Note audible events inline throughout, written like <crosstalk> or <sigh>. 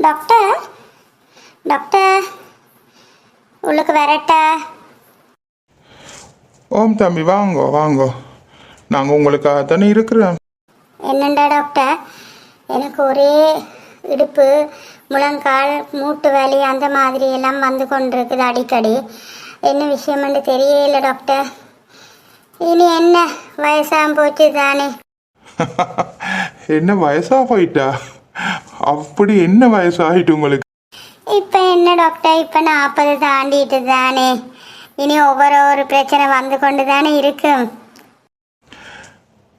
Doctor? Doctor? உள்ளுக்கு வரட்டா? ஓம் தம்பி வாங்கோ வாங்கோ. நாங்கள் உங்களுக்காக தானே இருக்கிறோம். என்னண்டா டாக்டர்? எனக்கு ஒரே இடுப்பு முழங்கால் மூட்டு வலி அந்த மாதிரி எல்லாம் வந்து கொண்டிருக்குது அடிக்கடி. என்ன விஷயம்னு தெரியல டாக்டர். இனி என்ன? வயசாக போச்சு தானே. <laughs> என்ன வயசா போயிட்டா? அப்படி என்ன வயசாயிட்டு உங்களுக்கு? இப்போ என்ன டாக்டர் இப்போ நாற்பது தாண்டிட்டு தானே. இனி ஒவ்வொரு ஒரு பிரச்சனை வந்து கொண்டு தானே இருக்கும்.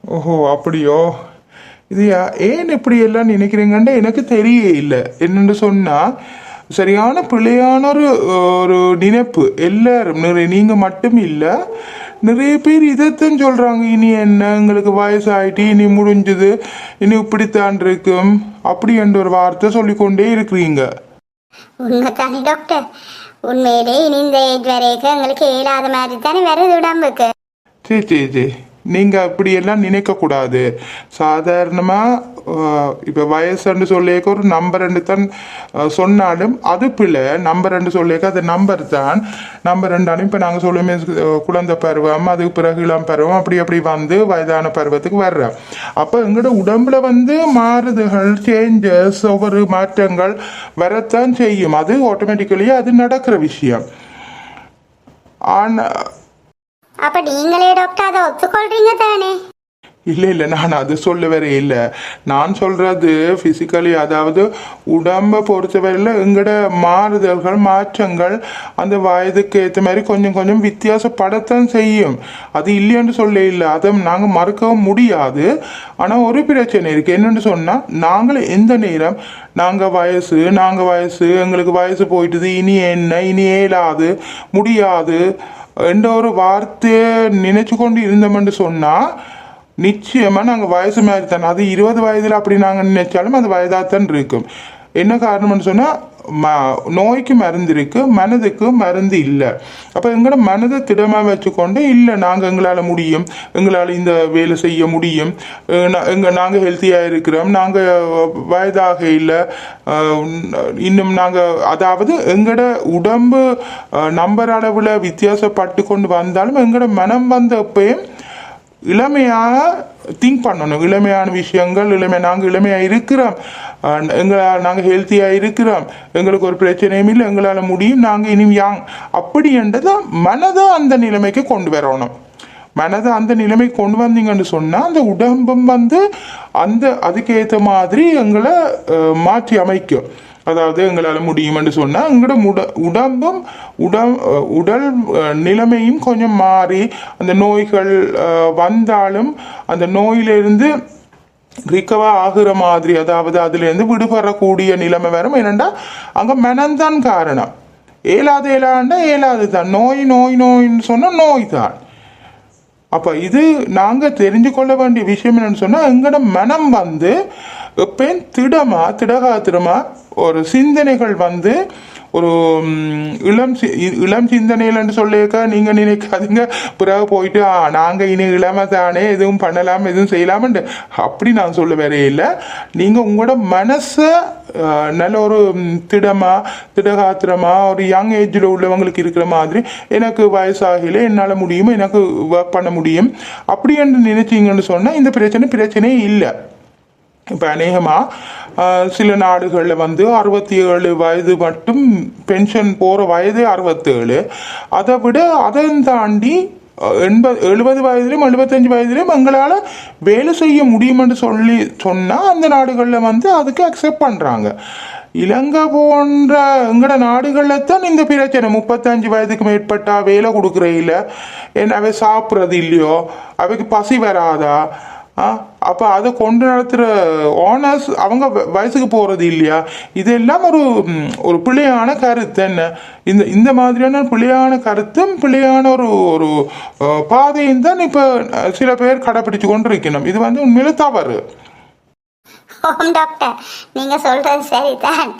ஓஹோ அப்படியோ? இது ஏன் இப்படி எல்லாம் நினைக்கிறீங்கன்னு எனக்கு தெரிய இல்லை. என்னன்னு சொன்னா சரியான பிழையான ஒரு ஒரு நினைப்பு. எல்லாரும் நிறைய நீங்க மட்டும் இல்லை நிறைய பேர் இதைத்தான் சொல்றாங்க. இனி என்ன? எங்களுக்கு வயசாயிட்டு இனி முடிஞ்சது. இனி இப்படித்தான் இருக்கும். அப்படி என்ற ஒரு வார்த்தை சொல்லிக்கொண்டே இருக்கிறீங்க. உண்மை தானே டாக்டர்? உண்மையிலே இனி இந்த ஏஜ் வரைக்கும் எங்களுக்கு இயலாத மாதிரி தானே வருது உடம்புக்கு. சரி சரி சரி. நீங்கள் அப்படியெல்லாம் நினைக்கக்கூடாது. சாதாரணமாக இப்போ வயசுன்னு சொல்லிக்க ஒரு நம்பர் ரெண்டு தான் சொன்னாலும் அது பிள்ளை நம்பர் ரெண்டு சொல்லிக்க அது நம்பர் தான். நம்பர் ரெண்டாலும் இப்போ நாங்கள் சொல்லுமே குழந்தை பருவம் அதுக்கு பிறகு இளம் பருவம் அப்படி அப்படி வந்து வயதான பருவத்துக்கு வர்றோம் அப்போ எங்களோட உடம்புல வந்து மாறுதல்கள் சேஞ்சஸ் ஒவ்வொரு மாற்றங்கள் வரத்தான் செய்யும். அது ஆட்டோமேட்டிக்கலி அது நடக்கிற விஷயம். ஆனால் அப்ப நீங்களே டாக்டர் அதை ஒத்துக்கொள்றீங்க தானே? இல்லை இல்லை நான் அது சொல்ல இல்லை. நான் சொல்றது ஃபிசிக்கலி அதாவது உடம்பை பொறுத்தவரையில் எங்களோட மாறுதல்கள் மாற்றங்கள் அந்த வயதுக்கு ஏற்ற மாதிரி கொஞ்சம் கொஞ்சம் வித்தியாசப்படத்தான் செய்யும். அது இல்லைன்னு சொல்ல இல்லை. அதை நாங்கள் மறுக்கவும் முடியாது. ஆனால் ஒரு பிரச்சனை இருக்குது என்னன்னு சொன்னால் நாங்கள் எந்த நேரம் நாங்கள் வயசு நாங்கள் வயசு எங்களுக்கு வயசு போயிட்டுது இனி என்ன இனி ஏலாது முடியாது. என்ற ஒரு வார்த்தையை நினைச்சு கொண்டு இருந்தோம்னு சொன்னால் நிச்சயமாக நாங்கள் வயசு மாதிரி தானே அது இருபது வயதில் அப்படி நாங்கள் நினைச்சாலும் அது வயதாத்தான் இருக்கும். என்ன காரணம்னு சொன்னால் ம நோய்க்கு மருந்து இருக்குது மனதுக்கு மருந்து இல்லை. அப்போ எங்களோட மனதை திடமாக வச்சுக்கொண்டு இல்லை நாங்கள் எங்களால் முடியும் எங்களால் இந்த வேலை செய்ய முடியும் எங்கள் நாங்கள் ஹெல்த்தியாக இருக்கிறோம் நாங்கள் வயதாக இல்லை இன்னும் நாங்கள் அதாவது எங்களோட உடம்பு நம்பர் அளவில் வித்தியாசப்பட்டு கொண்டு வந்தாலும் எங்களோட மனம் வந்த எப்பயும் இளமையாக திங்க் பண்ணணும். இளமையான விஷயங்கள் இளமை நாங்கள் இளமையாக இருக்கிறோம். எங்களால் நாங்கள் ஹெல்த்தியாக இருக்கிறோம். எங்களுக்கு ஒரு பிரச்சனையும் இல்லை எங்களால் முடியும் நாங்கள் இனி யாங். அப்படி என்றதை மனதை அந்த நிலைமைக்கு கொண்டு வரணும். மனதை அந்த நிலைமைக்கு கொண்டு வந்தீங்கன்னு சொன்னால் அந்த உடம்பும் வந்து அந்த அதுக்கேற்ற மாதிரி எங்களை மாற்றி அமைக்கும் அதாவது எங்களால் முடியும்னு சொன்னால் எங்களோட உட உடம்பும் உடம் உடல் நிலைமையும் கொஞ்சம் மாறி அந்த நோய்கள் வந்தாலும் அந்த நோயிலிருந்து ரிகவர் ஆகுற மாதிரி அதாவது அதுலேருந்து விடுபடக்கூடிய நிலைமை வரும். ஏனண்டா அங்கே மனம்தான் காரணம். ஏலாது ஏலாண்டா ஏலாது தான் நோய் நோய் நோயின்னு சொன்னால் நோய் தான் அப்போ இது நாங்கள் தெரிஞ்சு கொள்ள வேண்டிய விஷயம் என்னன்னு சொன்னால் எங்களோட மனம் வந்து எப்பயும் திடமா திடகாத்திரமா ஒரு சிந்தனைகள் வந்து ஒரு இளம் சி- இளம் சிந்தனைகள்னு சொல்லியிருக்கா நீங்க நினைக்காதீங்க. பிறகு போயிட்டு "ஆ, நாங்க இனி இளமை தானே எதுவும் பண்ணலாம் எதுவும் செய்யலாம்னு அப்படி நான் சொல்ல வேற இல்லை. நீங்க உங்களோட மனசை நல்ல ஒரு திடமாக திடமா திடகாத்திரமா ஒரு யங் ஏஜில் உள்ளவங்களுக்கு இருக்கிற மாதிரி எனக்கு வயசாகல என்னால் முடியும் எனக்கு ஒர்க் பண்ண முடியும். அப்படி என்று நினைச்சீங்கன்னு சொன்னால் இந்த பிரச்சனை பிரச்சனையே இல்லை. இப்போ அநேகமாக சில நாடுகளில் வந்து அறுபத்தி ஏழு வயது மட்டும் பென்ஷன் போகிற வயதே அறுபத்தேழு. அதை விட அதை தாண்டி எண்பது எழுபது வயதிலும் எழுபத்தஞ்சு வயதிலும் எங்களால் வேலை செய்ய முடியும்னு சொல்லி சொன்னால் அந்த நாடுகளில் வந்து அதுக்கு அக்செப்ட் பண்ணுறாங்க இலங்கை போன்ற எங்கட நாடுகளில் தான் இந்த பிரச்சனை. முப்பத்தஞ்சு வயதுக்கு மேற்பட்டா வேலை கொடுக்குற இல்லை. என்ன அவை சாப்பிட்றது இல்லையோ அவைக்கு பசி வராதா? அப்போ அதை கொண்டு நடத்துகிற ஓனர்ஸ் அவங்க வ- வயசுக்கு போகிறது இல்லையா? இதெல்லாம் ஒரு ஒரு பிள்ளையான கருத்து. என்ன? இந்த இந்த மாதிரியான பிள்ளையான கருத்தும் பிள்ளையான ஒரு ஒரு பாதையும் தான் இப்போ சில பேர் கடைப்பிடிச்சு கொண்டு இருக்கணும் இது வந்து உண்மையில தவறு. ஓம் டாக்டர். நீங்கள் சொல்கிறது சரிதான்.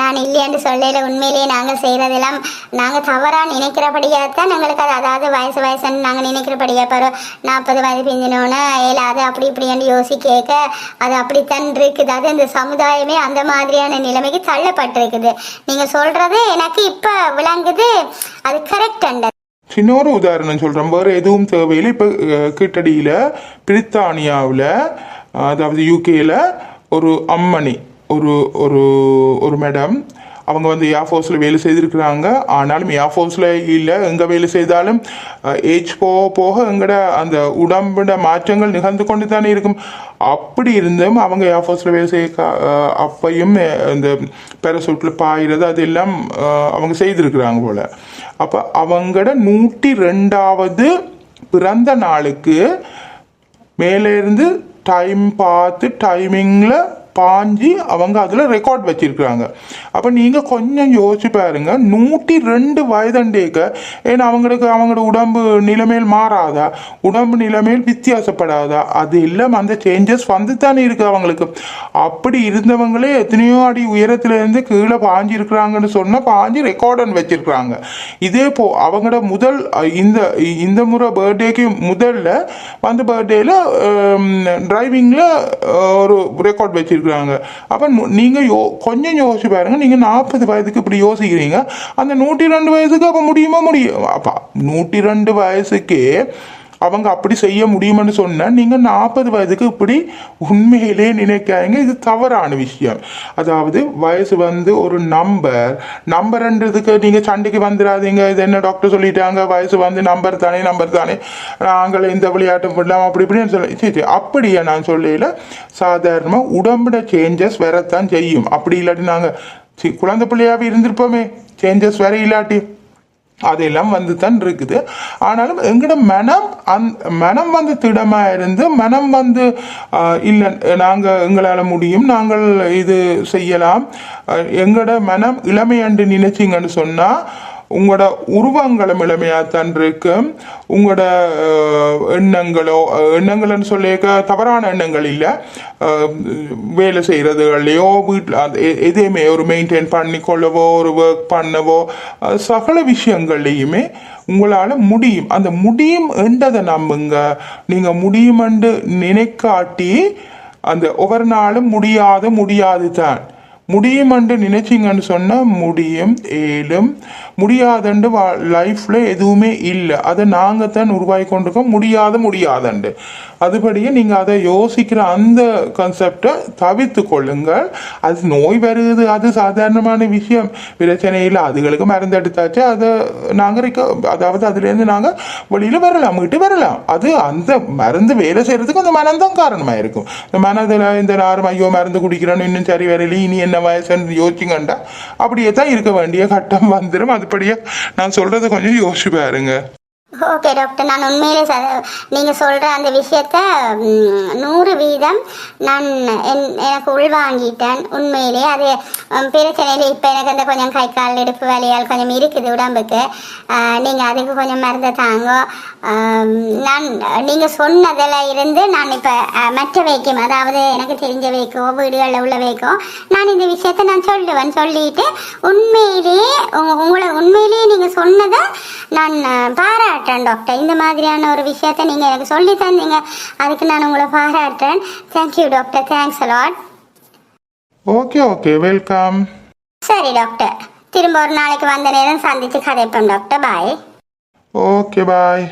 நான் இல்லையான்னு சொல்லல உண்மையிலேயே நாங்கள் செய்கிறதெல்லாம் நாங்கள் தவறாக நினைக்கிறபடியாக தான் எங்களுக்கு அது அதாவது வயசு வயசுன்னு நாங்கள் நினைக்கிறபடியாக பரவ நாற்பது வயது பிந்தினோன்னு அதை அப்படி இப்படின்னு யோசிக்க அது அப்படித்தான் இருக்குது. அது இந்த சமுதாயமே அந்த மாதிரியான நிலைமைக்கு தள்ளப்பட்டிருக்குது. நீங்கள் சொல்கிறது எனக்கு இப்போ விளங்குது. அது கரெக்ட் அண்ட். இன்னொரு உதாரணம் சொல்கிறேன் வேறு எதுவும் தேவையில்லை. இப்போ கிட்டடியில் பிரித்தானியாவில் அதாவது யூகேயில் ஒரு அம்மணி ஒரு ஒரு ஒரு மேடம் அவங்க வந்து ஏர்ஃபோர்ஸில் வேலை செய்திருக்கிறாங்க. ஆனாலும் ஏர்ஃபோர்ஸில் இல்லை எங்கே வேலை செய்தாலும் ஏஜ் போக போக எங்கட அந்த உடம்புட மாற்றங்கள் நிகழ்ந்து கொண்டு தானே இருக்கும். அப்படி இருந்தும் அவங்க ஏர்ஃபோர்ஸில் வேலை செய்ய அப்பையும் இந்த பேரசூட்டில் பாயிறது அதெல்லாம் அவங்க செய்திருக்கிறாங்க போல். அப்போ அவங்களோட நூற்றி ரெண்டாவது பிறந்த நாளுக்கு மேலே இருந்து டைம் பார்த்து டைமிங்கில் பாஞ்சு அவங்க அதில் ரெக்கார்ட் வச்சுருக்குறாங்க. அப்போ நீங்கள் கொஞ்சம் யோசிச்சு பாருங்க. நூற்றி ரெண்டு வயதண்டேக்க ஏன்னா அவங்களுக்கு அவங்களோட உடம்பு நிலைமையில் மாறாதா? உடம்பு நிலைமையில் வித்தியாசப்படாதா? அது எல்லாம் அந்த சேஞ்சஸ் வந்து தானே இருக்குது அவங்களுக்கு. அப்படி இருந்தவங்களே எத்தனையோ அடி உயரத்துலேருந்து கீழே பாஞ்சு இருக்கிறாங்கன்னு சொன்னால் பாஞ்சு ரெக்கார்டன் வச்சுருக்குறாங்க. இதே போ அவங்களோட முதல் இந்த இந்த முறை பர்த்டேக்கு முதல்ல வந்து பர்த்டேயில் டிரைவிங்கில் ஒரு ரெக்கார்ட் வச்சிருக்கிறாங்க அப்போ நீங்கள் யோ கொஞ்சம் யோசிச்சு பாருங்கள் நீங்கள் நாற்பது வயதுக்கு இப்படி யோசிக்கிறீங்க. அந்த நூற்றி ரெண்டு வயசுக்கு அப்போ முடியுமா? முடியும் அப்போ நூற்றி ரெண்டு வயசுக்கே அவங்க அப்படி செய்ய முடியும்னு சொன்னால் நீங்கள் நாற்பது வயதுக்கு இப்படி உண்மையிலே நினைக்காதீங்க. இது தவறான விஷயம். அதாவது வயசு வந்து ஒரு நம்பர். நம்பர்ன்றதுக்கு நீங்கள் சண்டைக்கு வந்துடாதீங்க இது என்ன டாக்டர் சொல்லிட்டாங்க? வயசு வந்து நம்பர் தானே நம்பர் தானே. நாங்கள் இந்த விளையாட்டு பண்ணலாம் அப்படி இப்படின்னு சொல்லி. சரி சரி. அப்படியே நான் சொல்லல சாதாரணமாக உடம்புட சேஞ்சஸ் வரத்தான் செய்யும். அப்படி இல்லாட்டி நாங்கள் சரி குழந்தை பிள்ளையாகவே இருந்திருப்போமே. சேஞ்சஸ் வேற இல்லாட்டி. அதெல்லாம் வந்து தான் இருக்குது. ஆனாலும் எங்களோட மனம் அந் மனம் வந்து திடமாக இருந்து மனம் வந்து இல்லை நாங்கள் எங்களால் முடியும் நாங்கள் இது செய்யலாம். எங்களோட மனம் இளமையண்டு நினைச்சிங்கன்னு சொன்னால் உங்களோட உருவங்களும் இளமையாத்தான் இருக்கும் உங்களோட எண்ணங்களோ எண்ணங்கள்னு சொல்லியிருக்க தவறான எண்ணங்கள் இல்லை. வேலை செய்கிறதுகள்லையோ வீட்டில் அது எதையுமே ஒரு மெயின்டைன் பண்ணிக்கொள்ளவோ ஒரு ஒர்க் பண்ணவோ சகல விஷயங்கள்லையுமே உங்களால் முடியும். அந்த முடியும் என்றதை நம்புங்க. நீங்கள் முடியுமென்று நினைக்காட்டி அந்த ஒவ்வொரு நாளும் முடியாது முடியாது தான். முடியும் என்று நினைச்சிங்கன்னு சொன்னால் முடியும் ஏலும் முடியாதண்டு வா லைஃப்பில் எதுவுமே இல்லை. அதை நாங்கள் தான் உருவாக்கி கொண்டிருக்கோம். முடியாத முடியாதண்டு. அதுபடியே நீங்கள் அதை யோசிக்கிற அந்த கன்செப்டை தவிர்த்து கொள்ளுங்கள். அது நோய் வருது. அது சாதாரணமான விஷயம். பிரச்சனையில் அதுகளுக்கு மருந்து எடுத்தாச்சு. அதை நாங்கள் இருக்க அதாவது அதுலேருந்து நாங்கள் வெளியில் வரலாம். விட்டு வரலாம். அது அந்த மருந்து வேலை செய்கிறதுக்கு அந்த மனம்தான் காரணமாக இருக்கும் இந்த மனதில் இந்த நேரம் ஐயோ மருந்து குடிக்கிறோன்னு இன்னும் சரி வரல. இனி என்ன வயசுன்னு யோசிச்சிங்கண்டா அப்படியே தான் இருக்க வேண்டிய கட்டம் வந்துடும் அதுபடியே நான் சொல்கிறத கொஞ்சம் யோசிச்சு பாருங்க. ஓகே டாக்டர் நான் உண்மையிலே ச நீங்கள் சொல்கிற அந்த விஷயத்த நூறு வீதம் நான் என் எனக்கு உள்வாங்கிட்டேன் உண்மையிலே. அது பிரச்சனையில் இப்போ எனக்கு அந்த கொஞ்சம் கை கால் இடுப்பு வலியால் கொஞ்சம் இருக்குது உடம்புக்கு. நீங்கள் அதுக்கு கொஞ்சம் மருந்து தாங்க. நான் நீங்கள் சொன்னதில் இருந்து நான் இப்போ மற்ற வைக்கும் அதாவது எனக்கு தெரிஞ்ச வைக்கோ வீடுகளில் உள்ள வைக்கோ நான் இந்த விஷயத்த நான் சொல்லுவேன். சொல்லிட்டு உண்மையிலேயே உங்களை உண்மையிலேயே நீங்கள் சொன்னதை நான் பாராட்டு பாராட்டுறேன் டாக்டர் இந்த மாதிரியான ஒரு விஷயத்த நீங்கள் எனக்கு சொல்லி தந்தீங்க. அதுக்கு நான் உங்களை பாராட்டுறேன். Thank you doctor thanks a lot okay okay welcome சரி டாக்டர் திரும்ப ஒரு நாளைக்கு வந்த நேரம் சந்தித்து கதைப்போம் டாக்டர் பாய் ஓகே பாய்